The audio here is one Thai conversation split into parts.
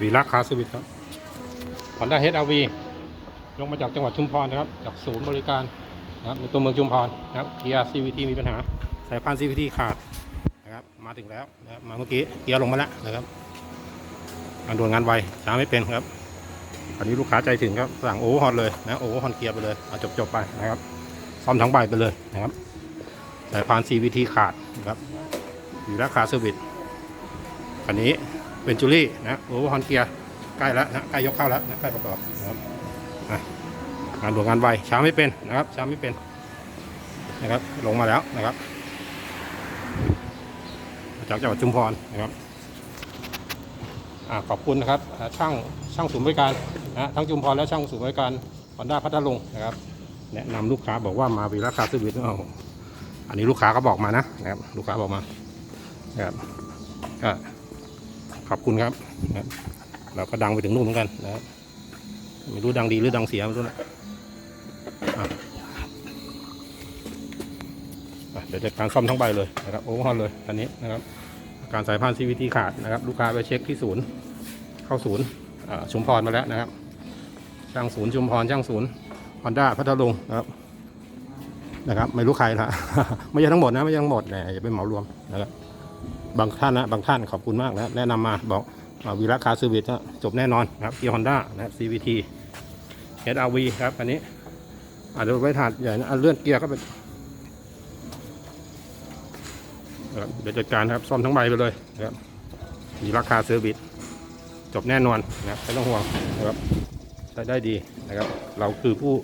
วีลักคาสวิตครับ Honda HRV ลงมาจากจังหวัดชุมพรนะครับ จากศูนย์บริการนะครับในตัวเมืองชุมพรนะครับเกียร์ CVT มีปัญหา สายพาน CVT ขาดนะครับมาถึงแล้วนะครับมาเมื่อกี้เกียร์ลงมาแล้วนะครับงานด่วนงานไวช้าไม่เป็นครับอันนี้ลูกค้าใจถึงครับสั่งโอเวอร์ฮอนเลยนะโอเวอร์ฮอนเกียร์ไปเลยเอาจบๆไปนะครับซ่อมทั้งใบไปเลยนะครับสายพาน CVT ขาดนะครับอยู่ราคาเซอร์วิสคันนี้ เป็นจูลี่นะโอเวอร์ฮอนเกียร์ใกล้แล้วนะใกล้ยกเข้าแล้วนะใกล้ประกอบนะครับงานด่วนงานไวช้าไม่เป็นนะครับช้าไม่เป็นนะครับลงมาแล้วนะครับจากจังหวัดชุมพรนะครับอขอบคุณนะครับช่างช่างศูนย์บริการนะทั้งชุมพรและช่างศูนย์บริการฮอนด้าพัทลุงนะครับแนะนำลูกค้าบอกว่ามาวีราคาซื้อวิทเอาอันนี้ลูกค้าก็บอกมานะนะครับลูกค้าบอกมานะครับก็ ขอบคุณครับนะเราก็ดังไปถึงนู่นเหมือนกันนะไม่รู้ดังดีหรือดังเสียไม่รู้นะเดี๋ยวจัดการซ่อมทั้งใบเลยนะครับโอ้ฮอนเลยอันนี้นะครับ การสายพาน CVT ขาดนะครับ ลูกค้าไปเช็คที่ศูนย์ เข้าศูนย์ชุมพรมาแล้วนะครับ ช่างศูนย์ชุมพรช่างศูนย์ฮอนด้าพัทลุงนะครับนะครับ ไม่รู้ใครละไม่ใช่ทั้งหมดนะไม่ใช่ทั้งหมดแหมอย่าไปเหมารวมนะครับ บางท่านนะบางท่านขอบคุณมากนะแนะนำมาบอกอ่าวีระคาร์เซอร์วิสนะจบแน่นอนนะครับที่ฮอนด้านะครับ CVT HRV ครับ อันนี้อาจจะไว้ถาดใหญ่นะเลื่อนเกียร์ก็เป็นเดี๋ยวจัดการครับซ่อมทั้งใบไปเลยนะครับมีราคาเซอร์วิสจบแน่นอนนะครับไม่ต้องห่วงนะครับได้ได้ดีนะครับ เราคือผู้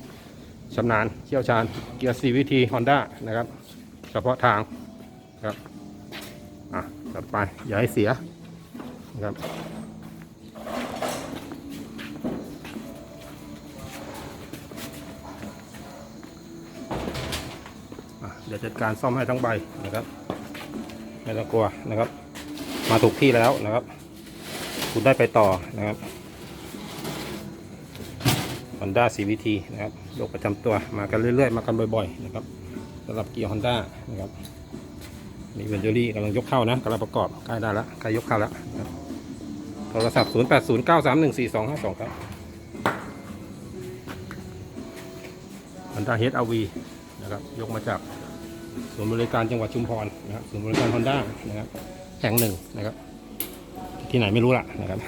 ชำนาญเชี่ยวชาญเกียร์ CVT Honda นะครับ เฉพาะทางครับ อะต่อไป อย่าให้เสียนะครับอะเดี๋ยวจัดการซ่อมให้ทั้งใบนะครับ ไม่ต้องกลัวนะครับ มาถูกที่แล้วนะครับ คุณได้ไปต่อนะครับ Honda CVT นะครับโรคประจำตัวมากันเรื่อยๆ มากันบ่อยๆ นะครับสำหรับเกียร์ Honda นะครับ นี่เวนเจอรี่กำลังยกเข้านะกำลังประกอบใกล้ได้แล้วใกล้ยกเข้าแล้วนะครับโทรศัพท์ 0 8 0 9 3 1 4 2 5 2 ครับ Honda HRV นะครับยกมาจากศูนย์บริการจังหวัดชุมพรนะครับศูนย์บริการ Honda นะครับแห่งหนึ่งนะครับที่ไหนไม่รู้ละนะครับ